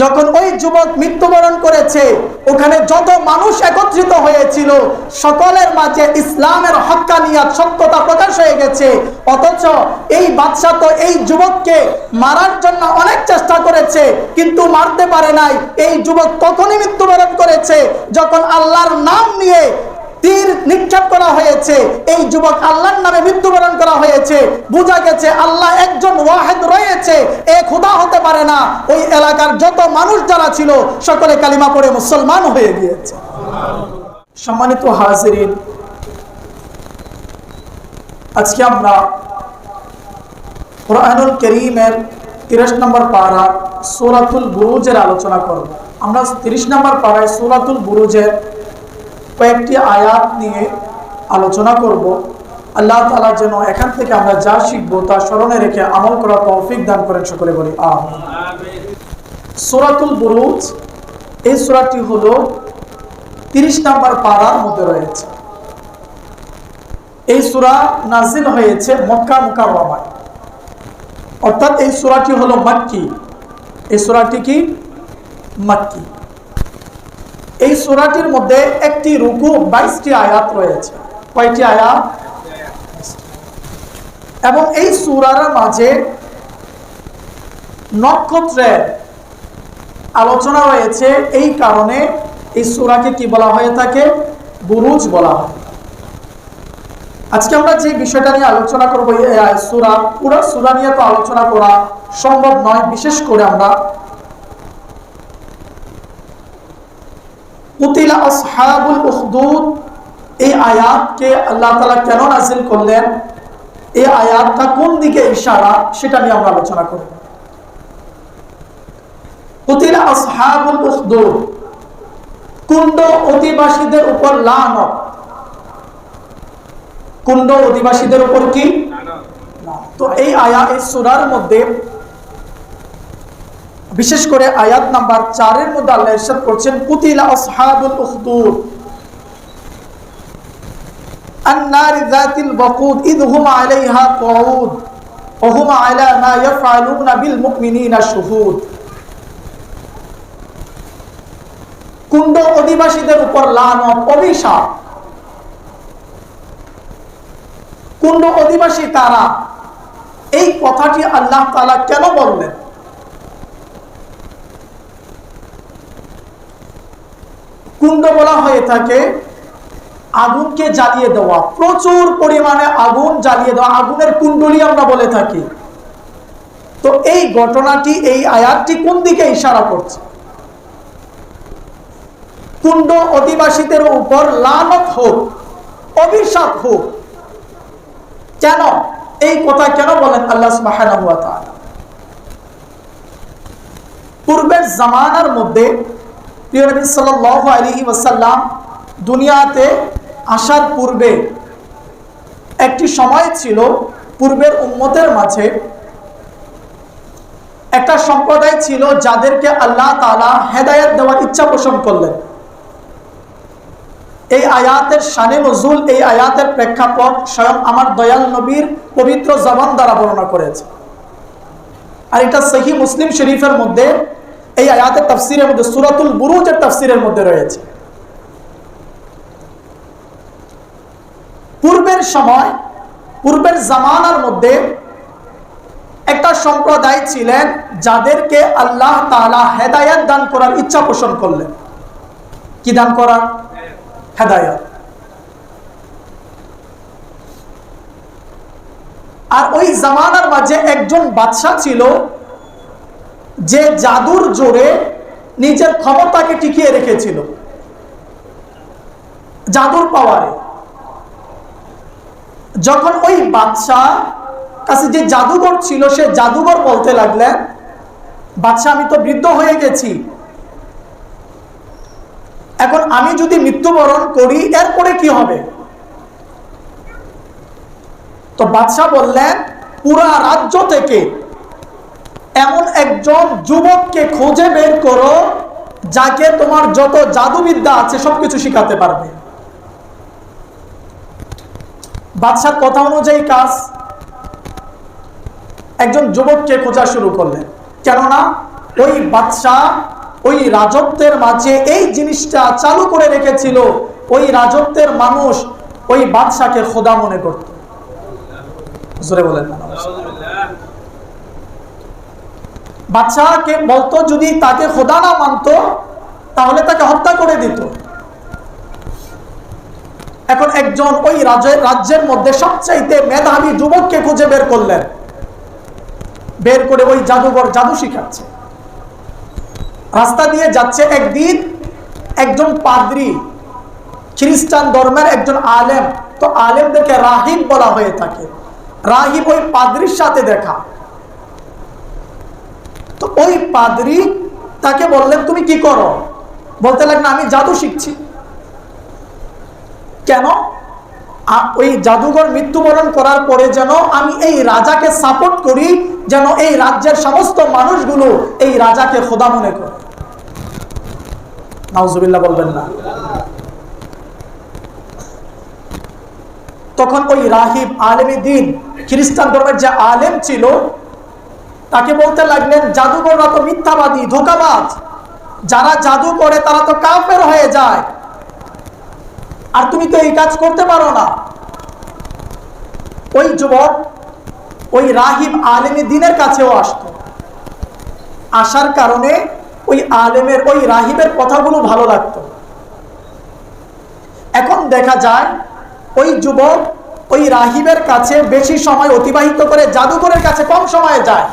যখন ওই যুবক মৃত্যুবরণ করেছে, ওখানে যত মানুষ একত্রিত হয়েছিল, সকলের মাঝে ইসলামের হক্কানিয়াত সত্যতা প্রকাশ হয়ে গেছে। অথচ এই বাদশাহ তো এই যুবককে মারার জন্য অনেক চেষ্টা করেছে, কিন্তু মারতে পারে নাই। এই যুবক তখনই মৃত্যুবরণ করেছে, যখন আল্লাহর নাম নিয়ে তীর নিক্ষেপ করা হয়েছে। এই যুবক আল্লাহর নামে মৃত্যুবরণ করা হয়েছে। বোঝা গেছে আল্লাহ একজন ওয়াহেদ রয়েছে। এ খুদা হতে পারে না। ওই এলাকার যত মানুষ যারা ছিল, সকলে কালিমা পড়ে মুসলমান হয়ে গিয়েছে। সম্মানিত হাজিরিন, আজকে আমরা কোরআনুল করিমের তিরিশ নম্বর পাড়া সুরাতুল বুরুজের আলোচনা করব। আমরা তিরিশ নম্বর পাড়ায় সুরাতুল বুরুজের কয়েকটি আয়াত নিয়ে আলোচনা করব। আল্লাহ তালা যেন এখান থেকে আমরা যা শিখব তা স্মরণে রেখে আমল করার তৌফিক দান করেন সকলে বলি আহ সুরাতুল বুরুজ, এই সুরাটি হলো তিরিশ নম্বর পাড়ার মধ্যে রয়েছে। এই সুরা নাজিল হয়েছে মক্কা মুকাররমায়। অর্থাৎ এই সুরাটি হলো মাক্কি। এই সুরাটি কি? মাক্কি। এই সুরাটির মধ্যে একটি রুকু বাইশটি আয়াত রয়েছে। কয়টি আয়াত? এবং এই সুরার মাঝে নক্ষত্রের আলোচনা রয়েছে। এই কারণে এই সুরাকে কি বলা হয়ে থাকে? বুরুজ বলা হয়। আজকে আমরা যে বিষয়টা নিয়ে আলোচনা করব সুরা, পুরো সুরা নিয়ে তো আলোচনা করা সম্ভব নয়। বিশেষ করে আমরা কুতিলা আসহাবুল উখদুদ। এই আয়াতকে আল্লাহ তাআলা কেন নাজিল করলেন? এই আয়াতটা কোন দিকে ইশারা, সেটা নিয়ে আমরা আলোচনা করব। কুতিলা আসহাবুল উখদুদ। কুণ্ড অধিবাসীদের উপর লানত। কুণ্ড অধিবাসীদের উপর কি? তো এই আয়া, এই সূরার মধ্যে বিশেষ করে আয়াত নাম্বার চারের মধ্যে আল্লাহ ইরশাদ করছেন কুতিলা আসহাবুল উখদুদ النار ذات الوقود إذ هم عليها قعود وهم على ما يفعلون بالمؤمنين شهود কুণ্ড অধিবাসীদের উপর লানত অভিশাপ কুণ্ড অধিবাসী তারা এই কথাটি আল্লাহ তাআলা কেন বললেন কুণ্ড বলা হয়ে থাকে, আগুনকে জ্বালিয়ে দেওয়া। প্রচুর পরিমাণে আগুন জ্বালিয়ে দেওয়া। আগুনের কুণ্ডলি আমরা বলে থাকি। তো এই ঘটনাটি, এই আয়াতটি কোন দিকে ইশারা করছে? কুণ্ড অধিবাসীদের উপর লানত হোক, অভিশাপ হোক, কেন? এই কথা কেন বলেন আল্লাহ পূর্বের জামানার মধ্যে প্রিয় নবী সাল্লাল্লাহু আলাইহি ওয়াসাল্লাম দুনিয়াতে আসার পূর্বে একটি সময় ছিল পূর্বের উম্মতের মাঝে। একটা সম্প্রদায় ছিল যাদেরকে আল্লাহ তাআলা হেদায়েত দেওয়ার ইচ্ছা পোষণ করলেন। এই আয়াতের শানে নজুল, এই আয়াতের প্রেক্ষাপট স্বয়ং আমার দয়াল নবীর পবিত্র জবান দ্বারা বর্ণনা করেছে। আর এটা সহি মুসলিম শরীফের মধ্যে এই আয়াতের তাফসিরের মধ্যে, সুরাতুল বুরুজের তাফসিরের মধ্যে রয়েছে। পূর্বের সময়, পূর্বের জামানার মধ্যে একটা সম্প্রদায় ছিলেন যাদেরকে আল্লাহ তালা হেদায়াত দান করার ইচ্ছা পোষণ করলেন। কি দান করা হেদায়ত। আর ওই জামানার মাঝে একজন বাদশাহ ছিল যে জাদুর জোরে নিজের ক্ষমতাকে টিকিয়ে রেখেছিল। জাদুর পাওয়ারে যখন ওই বাদশাহ কাছে যে জাদুঘর ছিল, সে জাদুঘর বলতে লাগলেন, বাদশাহ, আমি তো বৃদ্ধ হয়ে গেছি। এখন আমি যদি মৃত্যুবরণ করি, এরপরে কি হবে? তো বাদশাহ বললেন, পুরা রাজ্য থেকে এমন একজন যুবককে খুঁজে বের করো, যাকে তোমার যত জাদুবিদ্যা আছে সবকিছু শিখাতে পারবে। বাদশার কথা অনুযায়ী কাজ, একজন যুবককে খোঁজা শুরু করলেন কেননা, ওই বাদশাহ ওই রাজত্বের মাঝে এই জিনিসটা চালু করে রেখেছিল, ওই রাজত্বের মানুষ ওই বাদশাকে খোদা মনে করত। জোরে বলেন না। বাদশাহকে বলতো, যদি তাকে খোদা না মানতো, তাহলে তাকে হত্যা করে দিত। এখন একজন ওই রাজ্যের মধ্যে সবচাইতে মেধাবী যুবককে খুঁজে বের করলেন। বের করে ওই জাদুঘর জাদু শিখাচ্ছে। রাস্তা দিয়ে যাচ্ছে একদিন একজন পাদ্রি, খ্রিস্টান ধর্মের একজন আলেম। তো আলেমদেরকে রাহিব বলা হয়ে থাকে। রাহিব ওই পাদ্রির সাথে দেখা। তো ওই পাদ্রি তাকে বললেন, তুমি কি করো? বলতে লাগলেন, আমি জাদু শিখছি। কেন? ওই জাদুঘর মৃত্যুবরণ করার পরে যেন আমি এই রাজাকে সাপোর্ট করি, যেন এই রাজ্যের সমস্ত মানুষগুলো এই রাজাকে খোদা মনে করে। নাউজুবিল্লাহ বলবেন না। তখন ওই রাহিব আলেমী দিন, খ্রিস্টান ধর্মের যে আলেম ছিল তাকে বলতে লাগলেন জাদুঘররা তো মিথ্যাবাদী, ধোকাবাজ। যারা জাদু করে, তারা তো কাফের হয়ে যায়। আর তুমি তো এই কাজ করতে পারো না। ওই যুবক ওই রাহিব আলেমী দিনের কাছেও আসতো। আসার কারণে ওই আলেমের, ওই রাহিবের কথাগুলো ভালো লাগতো। এখন দেখা যায়, ওই যুবক ওই রাহিবের কাছে বেশি সময় অতিবাহিত করে জাদুঘরের কাছে কম সময়ে যায়।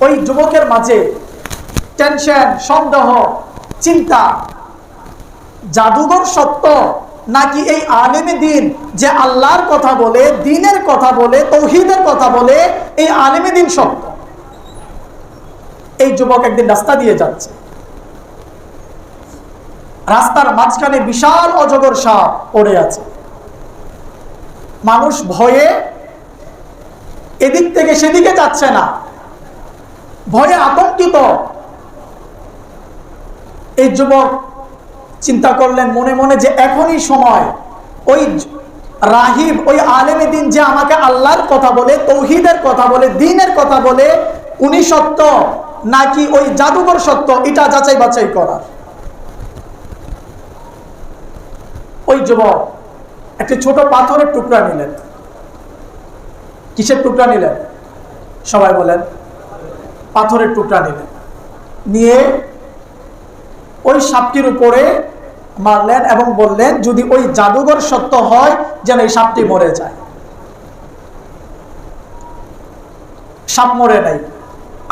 ওই যুবকের মাঝে টেনশন, সন্দেহ, চিন্তা। জাদুঘর সত্য? নাকি এই আলেমে দিন যে আল্লাহর কথা বলে, দিনের কথা বলে, তৌহিদের কথা বলে, এই আলেমে দিন সত্য? এই যুবক একদিন রাস্তা দিয়ে যাচ্ছে। রাস্তার মাঝখানে বিশাল অজগর সাপ পড়ে আছে। মানুষ ভয়ে এদিক থেকে সেদিকে যাচ্ছে না। ভয়ে আতঙ্কিত। এই যুবক চিন্তা করলেন মনে মনে যে এখনই সময়। ওই রাহিব, ওই আলেমে দিন যে আমাকে আল্লাহর কথা বলে, তৌহিদের কথা বলে, দিনের কথা বলে, উনি সত্য নাকি ওই জাদুঘর সত্য, এটা যাচাই বাছাই করার। ওই যুবক একটি ছোট পাথরের টুকরা নিলেন। কিসের টুকরা নিলেন? সবাই বলেন পাথরের টুকরা নিলেন নিয়ে ওই সাপটির উপরে মারলেন এবং বললেন, যদি ওই জাদুঘর সত্য হয়, যেন এই সাপটি মরে যায়। সাপ মরে নাই।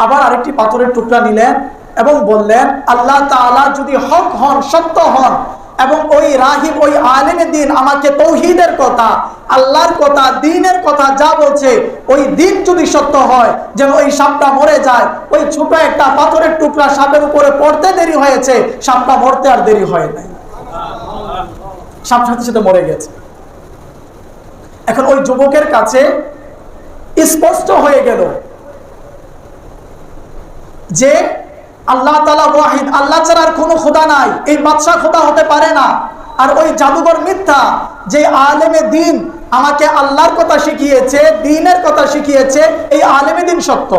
আবার আরেকটি পাথরের টুকরা নিলেন এবং বললেন, আল্লাহ তাআলা যদি হক হন, সত্য হন এবং ওই রাহিব ওই আলেমের দিন আমাকে তৌহিদের কথা, আল্লাহর কথা, দিনের কথা যা বলছে, ওই দিন যদি সত্য হয়, যেন ওই সাপটা মরে যায়, ওই ছোট একটা পাথরের টুকরা সাপের উপরে পড়তে দেরি হয়েছে, সাপটা মরতে আর দেরি হয় নাই। সাপ সাথে সাথে মরে গেছে। এখন ওই যুবকের কাছে স্পষ্ট হয়ে গেল যে আল্লাহ তালা ওয়াহিদ, আল্লাহ ছাড়া আর কোনো খোদা নাই। এই বাদশাহ খোদা হতে পারে না। আর ওই জাদুঘর মিথ্যা, যে আলেমে দিন আমাকে আল্লাহর কথা শিখিয়েছে, দিনের কথা শিখিয়েছে, এই আলেমে দিন সত্য।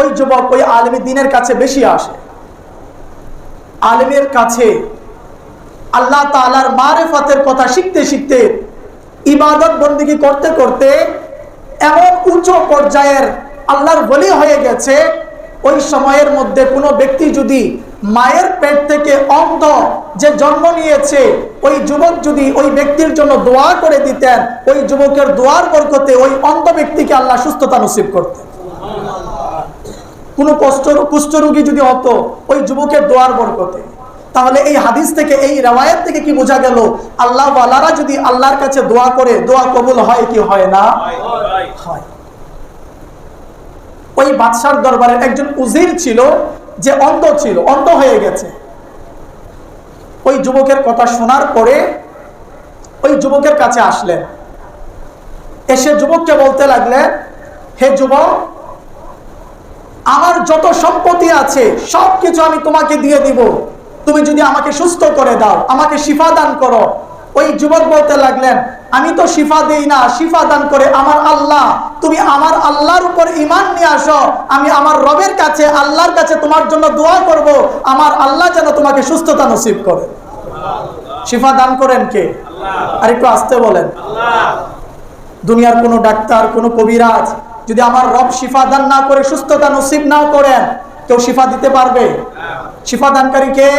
ওই যুবক ওই আলেমে দিনের কাছে বেশি আসে। আলেমের কাছে আল্লাহ তালার মারেফাতের কথা শিখতে শিখতে, ইবাদত বন্দিগি করতে করতে, এমন উচ্চ পর্যায়ের আল্লাহর বলি হয়ে গেছে ওই সময়ের মধ্যে কোনো ব্যক্তি যদি মায়ের পেট থেকে অন্ধ যে জন্ম নিয়েছে ওই যুবক যদি ওই ব্যক্তির জন্য দোয়া করে দিতেন ওই যুবকের দোয়ার বরকতে ওই অন্ধ ব্যক্তিকে আল্লাহ সুস্থতা নসিব করতেন। কোনো কষ্ট কুষ্ঠরোগী যদি হতো ওই যুবকের দোয়ার বরকতে। তাহলে এই হাদিস থেকে এই রেওয়ায়ত থেকে কি বোঝা গেল আল্লাহ ওয়ালারা যদি আল্লাহর কাছে দোয়া করে দোয়া কবুল হয় কি হয় না? হয়। ওই বাদশার দরবারে একজন উজির ছিল যে অন্ধ ছিল, অন্ধ হয়ে গেছে। ওই যুবকের কথা শোনার পরে ওই যুবকের কাছে আসলেন। এসে যুবককে বলতে লাগলেন, হে যুবক, আমার যত সম্পত্তি আছে সব কিছু আমি তোমাকে দিয়ে দিব। তুমি যদি আমাকে সুস্থ করে দাও, আমাকে শিফা দান করো ওই যুবক বলতে লাগলেন আমি তো শিফা দেই না শিফা দান করে আমার আল্লাহ। তুমি আমার আল্লাহর উপর ইমান নিয়ে আসো। আমি আমার রবের কাছে আল্লাহর কাছে তোমার জন্য দোয়া করব। আমার আল্লাহ যেন তোমাকে সুস্থতা নসিব করে। শিফা দান করেন কে? আর একটু আসতে বলেন। দুনিয়ার কোনো ডাক্তার কোনো কবিরাজ যদি আমার রব শিফা দান না করে সুস্থতা নসিব না করেন কেউ শিফা দিতে পারবে? শিফা দানকারী কে?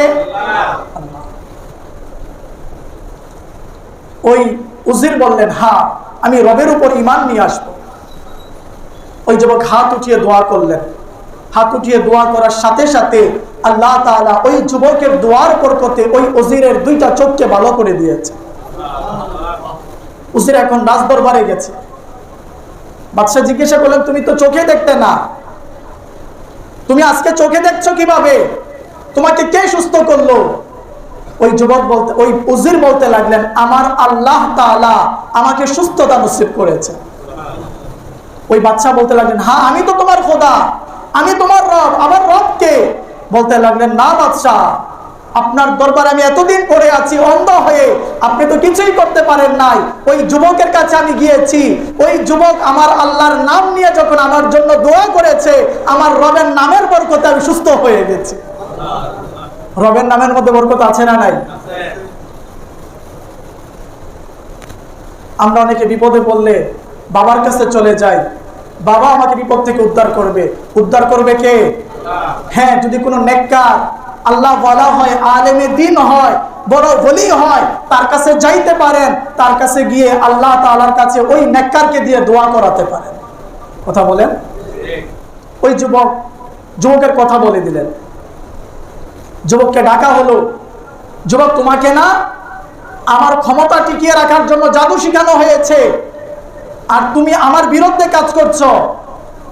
ওই উজির বললেন, হা, আমি রবের উপর ইমান নিয়ে আসব। ওই যুবক হাত উঠিয়ে দোয়া করলেন। হাত উঠিয়ে দোয়া করার সাথে সাথে আল্লাহ তাআলা ওই যুবকের দোয়ার করতে ওই উজিরের দুইটা চোখকে ভালো করে দিয়েছে। উজির এখন রাজ দরবারে গেছে। বাদশাহ জিজ্ঞাসা করলেন, তুমি তো চোখে দেখতে না। তুমি আজকে চোখে দেখছ কীভাবে? তোমাকে কে সুস্থ করল? ওই যুবক বলতে, ওই উজির বলতে লাগলেন, আমার আল্লাহ তাআলা আমাকে সুস্থতা নসিব করেছে। ওই বাচ্চা বলতে লাগলেন হ্যাঁ আমি তো তোমার খোদা, আমি তোমার রব, আমার রবকে? বলতে লাগলেন, না বাদশাহ আপনার দরবারে আমি এতদিন পড়ে আছি, অন্ধ হয়ে আপনি তো কিছুই করতে পারেন নাই। ওই যুবকের কাছে আমি গিয়েছি, ওই যুবক আমার আল্লাহর নাম নিয়ে যখন আমার জন্য দোয়া করেছে, আমার রবের নামের বরকতে আমি সুস্থ হয়ে গেছি। রবের নামের মধ্যে বরকত আছে না নাই? আমরা অনেকে বিপদে পড়লে বাবার কাছে চলে যাই। বাবা আমাকে বিপদ থেকে উদ্ধার করবে। উদ্ধার করবে কে? হ্যাঁ যদি কোনো নেককার আল্লাহ বলা হয় আলেমে দিন হয় বড় বলি হয় তার কাছে যাইতে পারেন তার কাছে গিয়ে আল্লাহ তাআলার কাছে ওই নেককারকে দিয়ে দোয়া করাতে পারেন। কথা বলেন? ওই যুবক যুবকের কথা বলে দিলেন। যুবককে ডাকা হলো। যুবক, তোমাকে না আমার ক্ষমতা টিকিয়ে রাখার জন্য জাদু শিখানো হয়েছে। আর তুমি আমার বিরুদ্ধে কাজ করছ।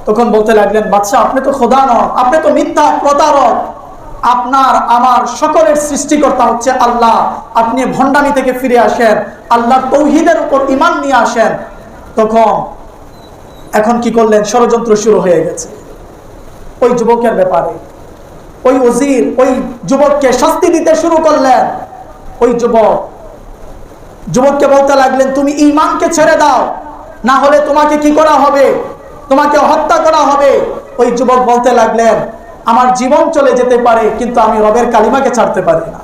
তখন বলতে লাগলেন বাচ্চা আপনি তো খোদা নন, আপনি তো মিথ্যা প্রতারক। আপনার, আমার সকলের সৃষ্টিকর্তা হচ্ছে আল্লাহ। আপনি ভণ্ডামি থেকে ফিরে আসেন, আল্লাহর তৌহিদের উপর ইমান নিয়ে আসেন। তখন এখন কি করলেন? ষড়যন্ত্র শুরু হয়ে গেছে। ওই যুবকের ব্যাপারে ওই ওজির, ওই যুবককে শাস্তি দিতে শুরু করলেন। ওই যুবক, যুবককে বলতে লাগলেন, তুমি ইমানকে ছেড়ে দাও, না হলে তোমাকে কি করা হবে? তোমাকে হত্যা করা হবে। ওই যুবক বলতে লাগলেন, আমার জীবন চলে যেতে পারে, কিন্তু আমি রবের কালিমাকে ছাড়তে পারি না।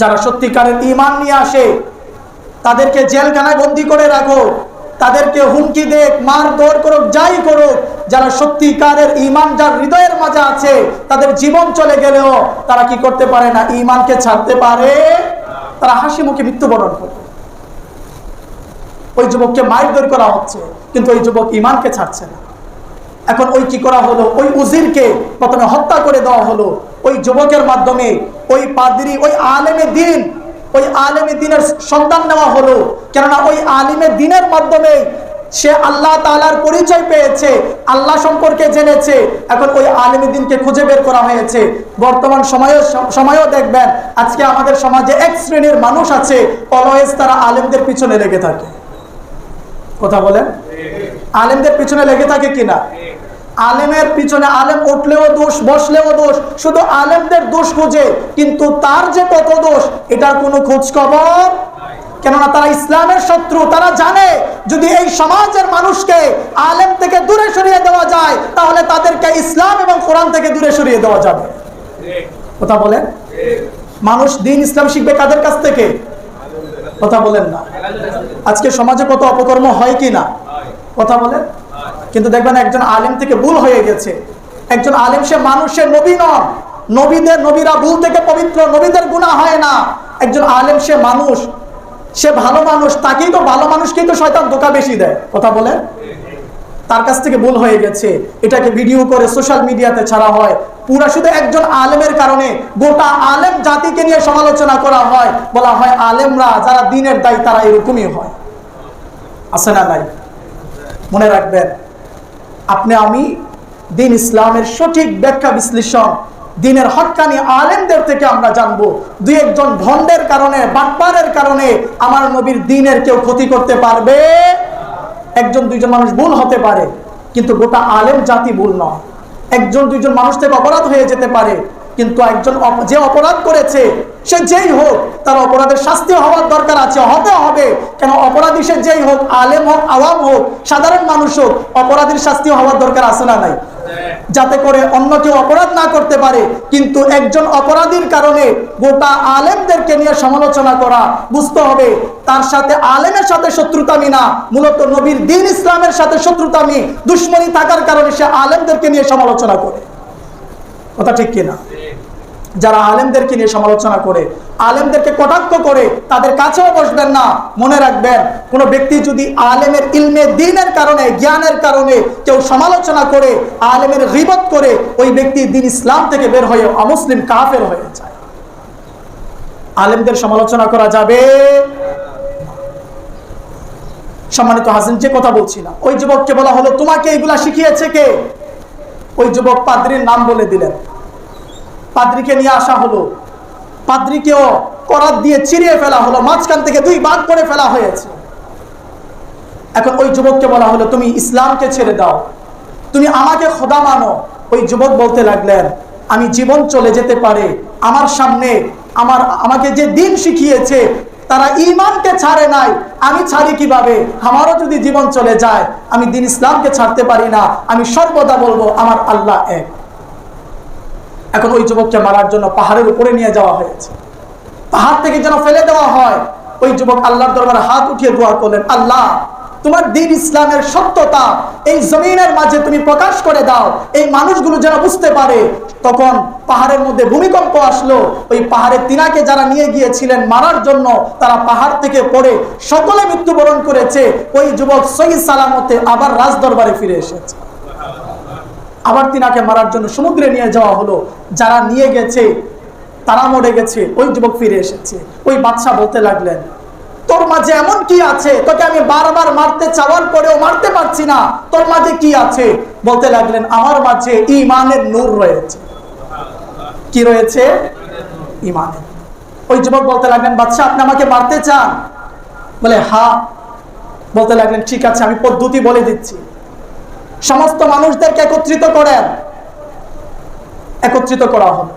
যারা সত্যিকারের ইমান নিয়ে আসে, তাদেরকে জেলখানায় বন্দি করে রাখো। তাদেরকে হুমকি দেখ মার দৌড় করুক, যাই করুক, যারা সত্যিকারের ইমান যার হৃদয়ের মাঝে আছে, তাদের জীবন চলে গেলেও তারা কি করতে পারে না? ইমানকে ছাড়তে পারে তারা হাসি মুখে মৃত্যুবরণ করে ওই যুবককে মাইর দৌড় করা হচ্ছে, কিন্তু ওই যুবক ইমানকে ছাড়ছে না। এখন ওই কি করা হলো? ওই উজিরকে প্রথমে হত্যা করে দেওয়া হলো। ওই যুবকের মাধ্যমে ওই পাদ্রি, ওই আলেমে দিন ওই আলেমে দিনের সন্ধান নেওয়া হলো। কেননা ওই আলিমে দিনের মাধ্যমে সে আল্লাহ তালার পরিচয় পেয়েছে, আল্লাহ সম্পর্কে জেনেছে। এখন ওই আলিমে দিনকে খুঁজে বের করা হয়েছে। বর্তমান সময়ে সময়ও দেখবেন, আজকে আমাদের সমাজে এক শ্রেণির মানুষ আছে, অলওয়েজ তারা আলেমদের পিছনে লেগে থাকে। কথা বলেন? আলেমদের পিছনে লেগে থাকে কিনা? আলেমের পিছনে আলেম উঠলেও দোষ, বসলেও দোষ। শুধু আলেমদের দোষ খুঁজে, কিন্তু তার যে কত দোষ, এটার কোনো খোঁজ খবর কেননা তারা ইসলামের শত্রু, তারা জানে, যদি এই সমাজের মানুষকে আলেম থেকে দূরে সরিয়ে দেওয়া যায়, তাহলে তাদেরকে ইসলাম এবং কোরআন থেকে দূরে সরিয়ে দেওয়া যাবে। কথা বলেন? মানুষ দিন ইসলাম শিখবে কাদের কাছ থেকে? কথা বলেন না। আজকে সমাজে কত অপকর্ম হয় কি না? কথা বলেন? কিন্তু দেখবেন একজন আলেম থেকে ভুল হয়ে গেছে। একজন আলেম সে মানুষের নবী নন নবীদের নবীরা ভুল থেকে পবিত্র, নবীদের গুণা হয় না। একজন আলেম সে মানুষ, সে ভালো মানুষ, তাকেই তো ভালো মানুষ কিন্তু শয়তান ধোকা বেশি দেয়। কথা বলেন? তার কাছ থেকে ভুল হয়ে গেছে। এটাকে ভিডিও করে সোশ্যাল মিডিয়াতে ছাড়া হয়। পুরা শুধু একজন আলেমের কারণে গোটা আলেম জাতিকে নিয়ে সমালোচনা করা হয়। বলা হয় আলেমরা যারা দিনের দায়ী, তারা এরকমই হয়। আছে না নাই? মনে রাখবেন আপনি, আমি দিন ইসলামের সঠিক ব্যাখ্যা বিশ্লেষণ, দিনের হকানি আলেমদের থেকে আমরা জানব। দুই একজন ভণ্ডের কারণে, বাটপারের কারণে আমার নবীর দিনের কেউ ক্ষতি করতে পারবে? একজন, দুইজন মানুষ ভুল হতে পারে, কিন্তু গোটা আলেম জাতি ভুল নয়। একজন, দুইজন মানুষ থেকে অপরাধ হয়ে যেতে পারে কিন্তু একজন যে অপরাধ করেছে, সে যেই হোক, তার অপরাধের শাস্তি হওয়ার দরকার আছে হতে হবে। কেন অপরাধী সে যেই হোক, আলেম হোক, আওয়াম হোক, সাধারণ মানুষ হোক, অপরাধীর শাস্তি হওয়ার দরকার আছে না নাই? যাতে করে অন্য কেউ অপরাধ না করতে পারে, কিন্তু একজন অপরাধীর কারণে গোটা আলেমদেরকে নিয়ে সমালোচনা করা বুঝতে হবে, তার সাথে আলেমের সাথে শত্রুতামি না, মূলত নবীর দিন ইসলামের সাথে শত্রুতামি, দুশ্মনী থাকার কারণে সে আলেমদেরকে নিয়ে সমালোচনা করে। কথা ঠিক কিনা? যারা আলেমদেরকে নিয়ে সমালোচনা করে, আলেমদেরকে কটাক্ষ করে, তাদের কাছেও বসবেন না। মনে রাখবেন, কোনো ব্যক্তি যদি আলেমের ইলমে, দিনের কারণে, জ্ঞানের কারণে কেউ সমালোচনা করে, আলেমের গিবত করে, ওই ব্যক্তি দিন ইসলাম থেকে বের হয়ে অমুসলিম কাফের হয়ে যায়। আলেমদের সমালোচনা করা যাবে? সম্মানিত হাসিন, যে কথা বলছিলাম, ওই যুবককে বলা হলো, তোমাকে এগুলা শিখিয়েছে কে? ওই যুবক পাদ্রির নাম বলে দিলেন। পাদ্রিকে নিয়ে আসা হলো। পাদ্রিকেও করাত দিয়ে চিরিয়ে ফেলা হলো, মাঝখান থেকে দুই ভাগ করে ফেলা হয়েছে। এখন ওই যুবককে বলা হলো, তুমি ইসলামকে ছেড়ে দাও। তুমি আমাকে খোদা মানো। ওই যুবক বলতে লাগলেন, আমি জীবন চলে যেতে পারে। আমার সামনে আমার, আমাকে যে দিন শিখিয়েছে, তারা ইমানকে ছাড়ে নাই। আমি ছাড়ি কীভাবে? আমারও যদি জীবন চলে যায়, আমি দিন ইসলামকে ছাড়তে পারি না। আমি সর্বদা বলব, আমার আল্লাহ এক। এখন ওই যুবককে মারার জন্য পাহাড়ের উপরে নিয়ে যাওয়া হয়েছে। পাহাড় থেকে যেন ফেলে দেওয়া হয়, ওই যুবক আল্লাহর দরবারে হাত উঠিয়ে দোয়া করলেন, আল্লাহ, তোমার দিন ইসলামের সত্যতা এই জমিনের মাঝে তুমি প্রকাশ করে দাও, এই মানুষগুলো যেন বুঝতে পারে। তখন পাহাড়ের মধ্যে ভূমিকম্প আসলো, ওই পাহাড়ের তিনাকে যারা নিয়ে গিয়েছিলেন মারার জন্য, তারা পাহাড় থেকে পড়ে সকলে মৃত্যুবরণ করেছে। ওই যুবক সহি সালামতে আবার রাজ দরবারে ফিরে এসেছে। আবার তিনাকে মারার জন্য সমুদ্রে নিয়ে যাওয়া হলো। যারা নিয়ে গেছে, তারা মরে গেছে। ওই যুবক ফিরে এসেছে। ওই বাদশা বলতে লাগলেন, তোর মাঝে এমন কি আছে? তোকে আমি বারবার মারতে, চাওয়ার পরেও মারতে পারছি না। তোর মাঝে কি আছে? বলতে লাগলেন, আমার মাঝে ইমানের নূর রয়েছে। কি রয়েছে? ইমানের ওই যুবক বলতে লাগলেন, বাদশা, আপনি আমাকে মারতে চান? বলে, হা। বলতে লাগলেন, ঠিক আছে, আমি পদ্ধতি বলে দিচ্ছি। সমস্ত মানুষদেরকে একত্রিত করেন। একত্রিত করা হলো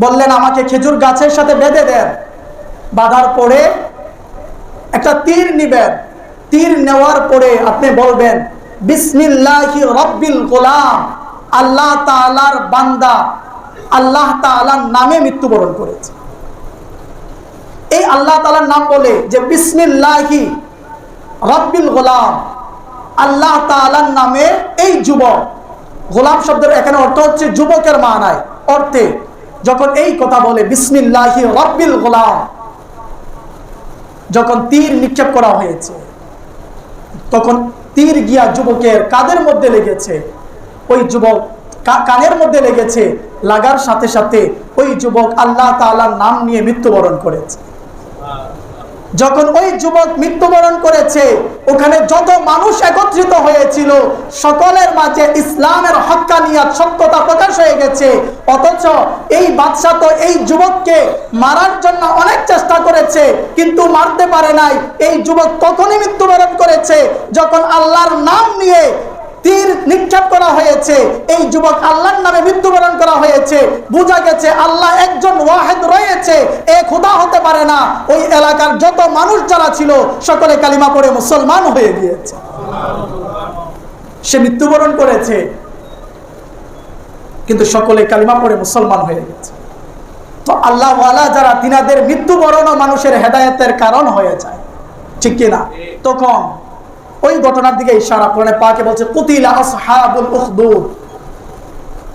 বললেন, আমাকে খেজুর গাছের সাথে বেঁধে দেন। বাঁধার পরে একটা তীর নিবেন। তীর নেওয়ার পরে আপনি বলবেন, বিসমিল্লাহি রব্বিল গোলাম, আল্লাহ তাআলার বান্দা, আল্লাহ তাআলার নামে মৃত্যুবরণ করেছে। এই আল্লাহ তাআলার নাম বলে যে, বিসমিল্লাহি রব্বিল গোলাম আল্লাহ তাআলার নামে এই যুবক, গোলাম শব্দের এখানে অর্থ হচ্ছে যুবকের মানায়। অর্থে, যখন এই কথা বলে, বিসমিল্লাহি রব্বিল গোলাম যখন তীর নিক্ষেপ করা হয়েছে, তখন তীর গিয়া যুবকের কাদের মধ্যে লেগেছে। ওই যুবক কানের মধ্যে লেগেছে। লাগার সাথে সাথে ওই যুবক আল্লাহ তাআলার নাম নিয়ে মৃত্যুবরণ করেছে। যখন ওই যুবক মৃত্যুবরণ করেছে, ওখানে যত মানুষ একত্রিত হয়েছিল, সকলের মাঝে ইসলামের হক্কানিয়াত সত্যতা প্রকাশ হয়ে গেছে। অথচ এই বাদশাহ তো এই যুবককে মারার জন্য অনেক চেষ্টা করেছে, কিন্তু মারতে পারে নাই। এই যুবক তখনই মৃত্যুবরণ করেছে, যখন আল্লাহর নাম নিয়ে তীর নিক্ষেপ করা হয়েছে। এই যুবক আল্লাহর নামে মৃত্যুবরণ করা হয়েছে। বোঝা গেছে আল্লাহ একজন ওয়াহেদ রয়েছে। এ খোদা হতে পারে না। ওই এলাকার যত মানুষ যারা ছিল, সকলে কালিমা পড়ে মুসলমান হয়ে গিয়েছে। সে মৃত্যুবরণ করেছে। কিন্তু সকলে কালিমা পড়ে মুসলমান হয়ে গেছে। তো আল্লাহ যারা তিনাদের মৃত্যুবরণও মানুষের হেদায়েতের কারণ হয়ে যায়। ঠিক কিনা? তখন ওই ঘটনার দিকে ইশারা কোরআনে পাকে বলছে, কুতিলা আসহাবুল উখদুদ।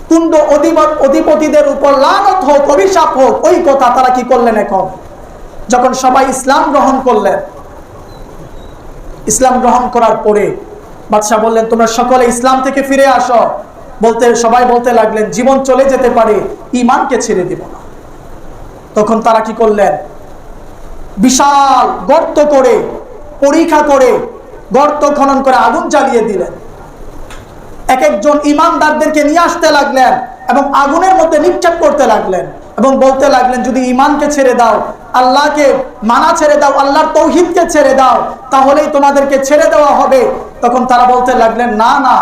কুণ্ড অধিপত- অধিপতিদের উপর লানত হোক, অভিশাপ হোক, ওই কথা তারা কি করলেন এখন? যখন সবাই ইসলাম গ্রহণ করলেন, ইসলাম গ্রহণ করার পরে বাদশাহ বললেন, তোমরা সকলে ইসলাম থেকে ফিরে আসো। বলতে সবাই বলতে লাগলেন, জীবন চলে যেতে পারে ইমানকে ছেড়ে দিব না। তখন তারা কি করলেন? বিশাল গর্ত করে, পরীক্ষা করে গর্ত খনন করে আগুন জ্বালিয়ে দিলেন। এক একজন ইমানদারদেরকে নিয়ে আসতে লাগলেন এবং আগুনের মধ্যে নিক্ষেপ করতে লাগলেন এবং বলতে লাগলেন, যদি ইমানকে ছেড়ে দাও, আল্লাহকে মানা ছেড়ে দাও, আল্লাহর তৌহিদকে ছেড়ে দাও, তাহলেই তোমাদেরকে ছেড়ে দেওয়া হবে। তখন তারা বলতে লাগলেন, না না,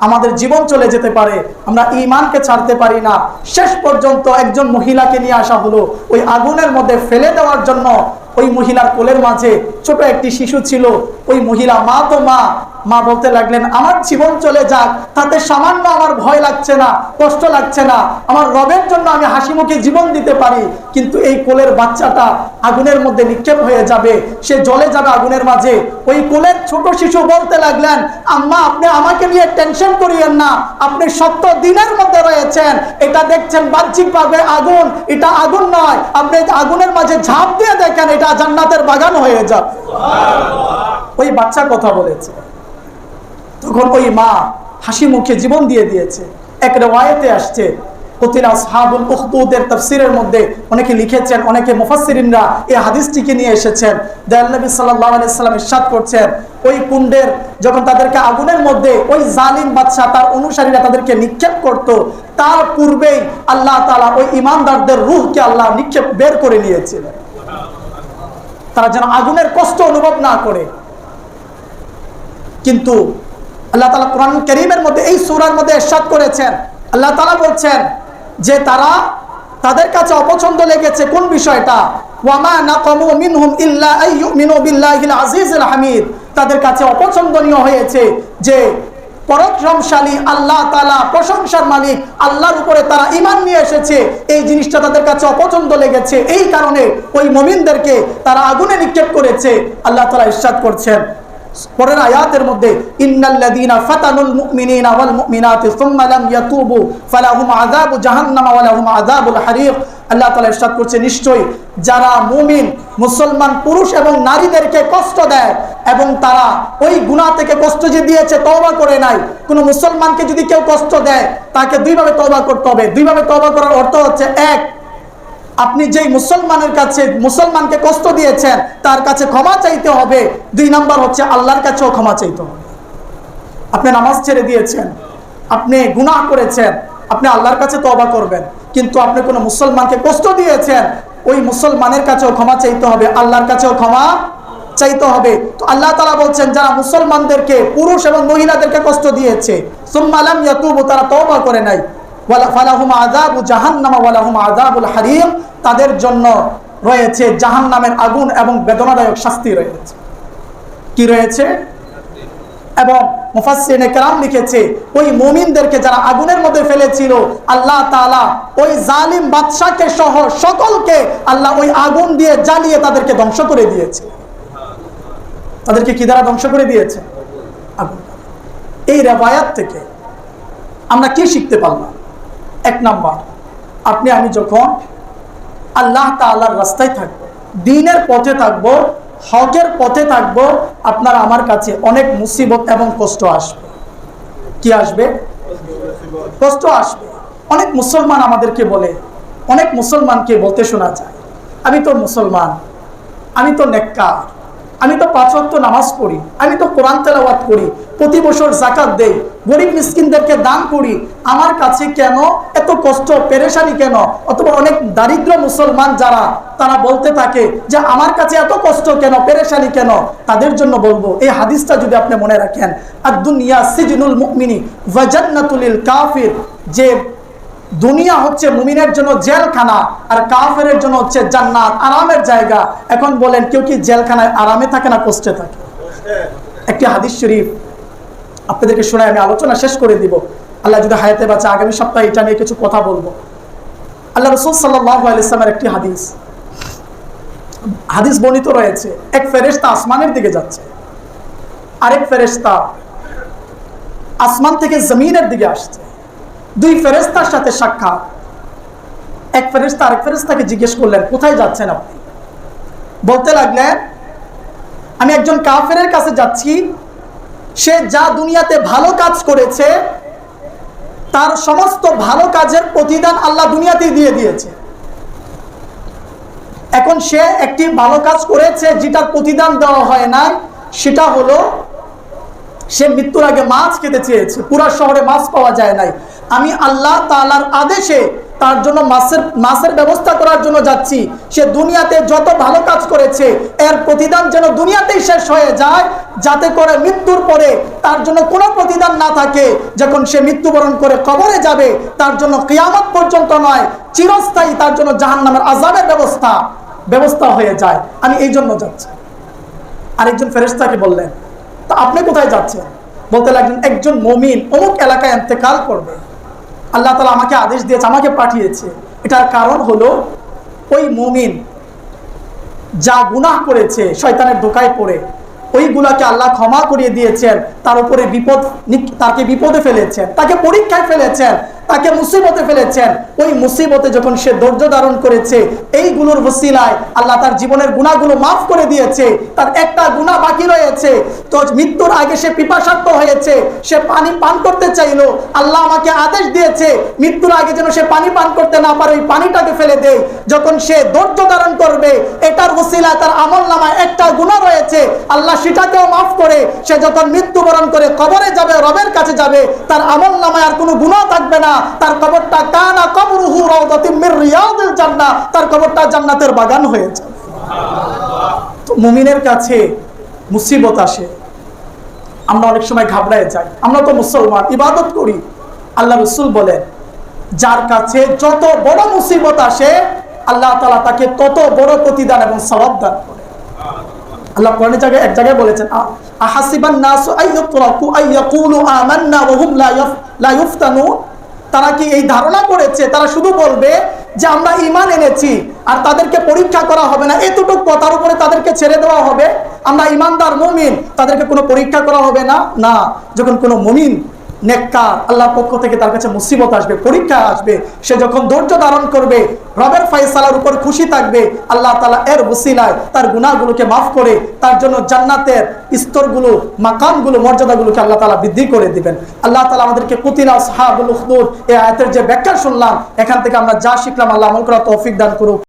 আমাদের জীবন চলে যেতে পারে, আমরা ইমানকে ছাড়তে পারি না। শেষ পর্যন্ত একজন মহিলাকে নিয়ে আসা হলো। ওই আগুনের মধ্যে ফেলে দেওয়ার জন্য ওই মহিলার কোলের মাঝে ছোট একটি শিশু ছিল। ওই মহিলা মা তো মা মা বলতে লাগলেন, আমার জীবন চলে যাক, তাতে সামান্য আমার ভয় লাগছে না, কষ্ট লাগছে না। আমার রবের জন্য আমি হাসি মুখে জীবন দিতে পারি, কিন্তু এই কোলের বাচ্চাটা আগুনের মধ্যে নিক্ষেপ হয়ে যাবে। সে জলে যাবে আগুনের মাঝে। ওই কোলের ছোট শিশু বলতে লাগলেন, আম্মা, আপনি আমাকে নিয়ে টেনশন করিয়েন না। আপনি সত্য দিনের মধ্যে রয়েছেন। এটা দেখছেন বাহ্যিকভাবে আগুন। এটা আগুন নয়। আপনি আগুনের মাঝে ঝাঁপ দিয়ে দেখেন, এটা জান্নাতের বাগান হয়ে যাবে। ওই বাচ্চা কথা বলেছে। তখন ওই মা হাসি মুখে জীবন দিয়ে দিয়েছে। এক রেওয়ায়েতে আসছে। তাদেরকে নিক্ষেপ করত, তার পূর্বেই আল্লাহ ওই ইমানদারদের রূহকে আল্লাহ নিক্ষেপ বের করে নিয়েছিলেন তারা যেন আগুনের কষ্ট অনুভব না করে। কিন্তু আল্লাহ তালা কোরআন করিমের মধ্যে, এই সুরার মধ্যে এরশাদ করেছেন। আল্লাহ তালা বলছেন যে তারা তাদের কাছে অপছন্দ লেগেছে কোন বিষয়টা? ওয়ামা নাকামু মিনহুম ইল্লা আইয়ুমিনু বিল্লাহিল আজিজিল হামিদ। তাদের কাছে অপছন্দনীয় হয়েছে যে পরাক্রমশালী আল্লাহ তালা প্রশংসার মালিক, আল্লাহর উপরে তারা ইমান নিয়ে এসেছে। এই জিনিসটা তাদের কাছে অপছন্দ লেগেছে। এই কারণে ওই মমিনদেরকে তারা আগুনে নিক্ষেপ করেছে। আল্লাহ তালা ইরশাদ করছেন। পরের আয়াতের মধ্যে, ইন্নাল্লাযীনা ফাতানুল মুমিনিনা ওয়াল মুমিনাতি সুম্মা লাম ইয়াতুবু ফালাহুম আযাবু জাহান্নাম ওয়া লাহুম আযাবুল আল্লাহ তাআলা ইরশাদ করছে যারা মুমিন, মুসলমান, পুরুষ এবং নারীদেরকে কষ্ট দেয় এবং তারা ওই গুনাহ থেকে কষ্ট যে দিয়েছে তওবা করে নাই, কোনো মুসলমানকে যদি কেউ কষ্ট দেয়, তাকে দুইভাবে তওবা করতে হবে। দুইভাবে তওবা করার অর্থ হচ্ছে, এক আপনি যেই মুসলমানের কাছে মুসলমানকে কষ্ট দিয়েছেন, তার কাছে ক্ষমা চাইতে হবে। দুই নাম্বার হচ্ছে আল্লাহর কাছেও ক্ষমা চাইতে হবে। আপনি নামাজ ছেড়ে দিয়েছেন, আপনি গুনাহ করেছেন, আপনি আল্লাহর কাছে তবা করবেন। কিন্তু আপনি কোনো মুসলমানকে কষ্ট দিয়েছেন, ওই মুসলমানের কাছেও ক্ষমা চাইতে হবে, আল্লাহর কাছেও ক্ষমা চাইতে হবে। তো আল্লাহ তালা বলছেন, যারা মুসলমানদেরকে, পুরুষ এবং মহিলাদেরকে কষ্ট দিয়েছে সুম্মালাম ইয়াতুবু, তারা তওবা করে নাই। তাদের জন্য রয়েছে জাহান্নামের আগুন এবং বেদনাদায়ক শাস্তি রয়েছে। কি রয়েছে? এবং মুফাসসিরিনে কেরাম লিখেছে, ওই মুমিনদেরকে যারা আগুনের মধ্যে ফেলেছিল, আল্লাহ তাআলা ওই জালিম বাদশাকে সহ সকলকে আল্লাহ ওই আগুন দিয়ে জ্বালিয়ে তাদেরকে ধ্বংস করে দিয়েছে। তাদেরকে কি দ্বারা ধ্বংস করে দিয়েছে? আগুন। এই রেবায়াত থেকে আমরা কি শিখতে পারলাম? এক নাম্বার, আপনি, আমি যখন আল্লাহ তাআলার রাস্তায় থাকব, দিনের পথে থাকব, হকের পথে থাকব, আপনার আমার কাছে অনেক মুসিবত এবং কষ্ট আসবে। কি আসবে? কষ্ট আসবে। অনেক মুসলমান আমাদেরকে বলে, অনেক মুসলমানকে বলতে শোনা যায়, আমি তো মুসলমান, আমি তো নেককার। আমি তো পাঁচ ওয়াক্ত নামাজ পড়ি, আমি তো কোরআন তেলাওয়াত করি, প্রতি বছর জাকাত দেই, গরিব মিসকিনদেরকে দান করি, আমার কাছে কেন এত কষ্ট, পেরেশানি কেন? অথবা অনেক দারিদ্র মুসলমান যারা, তারা বলতে থাকে যে আমার কাছে এত কষ্ট কেন, পেরেশানি কেন? তাদের জন্য বলব, এই হাদিসটা যদি আপনি মনে রাখেন আর দুনিয়া সিজনুল মুকমিনী ওয়াজান্নাতুলিল কাফির, যে দুনিয়া হচ্ছে মুমিনের জন্য জেলখানা আর কাফেরের জন্য হচ্ছে জান্নাত, আরামের জায়গা। এখন বলেন, কেউ কি জেলখানায় আরামে থাকে না কষ্টে থাকে? একটি হাদিস শরীফ, আপনাদেরকে শুনে আমি আলোচনা শেষ করে দিব। আল্লাহ যদি হায়াতে বাঁচা, আগামী সপ্তাহে এটা নিয়ে কিছু কথা বলব। আল্লাহ রসুল সাল্লাহ একটি হাদিস। হাদিস বর্ণিত রয়েছে, এক ফেরেশতা আসমানের দিকে যাচ্ছে। আরেক ফেরেশতা আসমান থেকে জমিনের দিকে আসছে। দুই ফেরেস্তার সাথে সাক্ষাৎ। এক ফেরেস্তা আরেক ফেরেস্তাকে জিজ্ঞেস করলেন, কোথায় যাচ্ছেন আপনি? বলতে লাগলেন, আমি একজন কাফেরের কাছে যাচ্ছি। সে যা দুনিয়াতে ভালো কাজ করেছে, তার সমস্ত ভালো কাজের প্রতিদান আল্লাহ দুনিয়াতেই দিয়ে দিয়েছে। এখন সে একটি ভালো কাজ করেছে, যেটার প্রতিদান দেওয়া হয় না সেটা হলো, সে মৃত্যুর আগে মাছ খেতে চেয়েছে। পুরা শহরে মাছ পাওয়া যায় নাই। আমি আল্লাহ তালার আদেশে তার জন্য মাসের মাসের ব্যবস্থা করার জন্য যাচ্ছি। সে দুনিয়াতে যত ভালো কাজ করেছে, এর প্রতিদান যেন দুনিয়াতেই শেষ হয়ে যায়, যাতে করে মৃত্যুর পরে তার জন্য কোনো প্রতিদান না থাকে। যখন সে মৃত্যুবরণ করে কবরে যাবে, তার জন্য কিয়ামত পর্যন্ত নয়, চিরস্থায়ী তার জন্য জাহান্নামের আজাবের ব্যবস্থা ব্যবস্থা হয়ে যায়। আমি এই জন্য যাচ্ছি। আরেকজন ফেরেস্তাকে বললেন, তা আপনি কোথায় যাচ্ছেন? বলতে লাগলেন, একজন মমিন অমুক এলাকায় এন্তেকাল করবে। আল্লাহ তালা আমাকে আদেশ দিয়েছে, আমাকে পাঠিয়েছে। এটার কারণ হলো ওই মমিন যা গুনাহ করেছে, শয়তানের ধোকায় পড়ে, ওইগুলাকে আল্লাহ ক্ষমা করিয়ে দিয়েছেন, তার উপরে বিপদ তাকে বিপদে ফেলেছেন, তাকে পরীক্ষায় ফেলেছেন। তাকে মুসিবতে ফেলেছেন। ওই মুসিবতে যখন সে ধৈর্য ধারণ করেছে, এইগুলোর বসিলায় আল্লাহ তার জীবনের গুণাগুলো মাফ করে দিয়েছে। তার একটা গুণা বাকি রয়েছে। তো মৃত্যুর আগে সে পিপাসার্থ হয়েছে। সে পানি পান করতে চাইলো। আল্লাহ আমাকে আদেশ দিয়েছে, মৃত্যুর আগে যেন সে পানি পান করতে না পারে, ওই পানিটাকে ফেলে দেয় যখন সে ধৈর্য ধারণ করবে, এটার বসিলায় তার আমল নামায় একটা গুণা রয়েছে। আল্লাহ সেটাকেও মাফ করে, সে যখন মৃত্যুবরণ করে কবরে যাবে, রবের কাছে যাবে, তার আমল নামায় আর কোনো গুণা থাকবে না। তার কবরটা কানা কবরুহু রাউদাতিম মির রিয়াদিল জান্নাহ, তার কবরটা জান্নাতের বাগান হয়ে তো মুমিনের কাছে মুসিবত আসে। আমরা অনেক সময় ঘাবড়ায় যাই। আমরা তো মুসলমান, ইবাদত করি। আল্লাহ রসুল বলেন, যার কাছে যত বড় মুসিবত আসে, আল্লাহ তালা তাকে তত বড় প্রতিদান এবং সবাব দান করে। আল্লাহ কোরআনের জায়গায় এক জায়গায় বলেছেন আহাসিবান নাসু আইয়াকুলু আমান্না ওয়া হুম লা ইফতানুন তারা কি এই ধারণা করেছে? তারা শুধু বলবে যে আমরা ইমান এনেছি আর তাদেরকে পরীক্ষা করা হবে না। এতটুকু কথার উপরে তাদেরকে ছেড়ে দেওয়া হবে। আমরা ইমানদার মমিন, তাদেরকে কোনো পরীক্ষা করা হবে না। না, যখন কোনো মুমিন নেককার, আল্লাহর পক্ষ থেকে তার কাছে মুসিবত আসবে, পরীক্ষা আসবে। সে যখন ধৈর্য ধারণ করবে, রবের ফাইসালার উপর খুশি থাকবে, আল্লাহ তালা এর বসিলায় তার গুণাগুলোকে মাফ করে, তার জন্য জান্নাতের স্তরগুলো, মাকামগুলো, মর্যাদাগুলোকে আল্লাহ তালা বৃদ্ধি করে দিবেন। আল্লাহ তালা আমাদেরকে কুতিলা সাহাবুল উখদুর এই আয়াতের যে ব্যাখ্যা শুনলাম, এখান থেকে আমরা যা শিখলাম, আল্লাহ আমল করা তৌফিক দান করুক।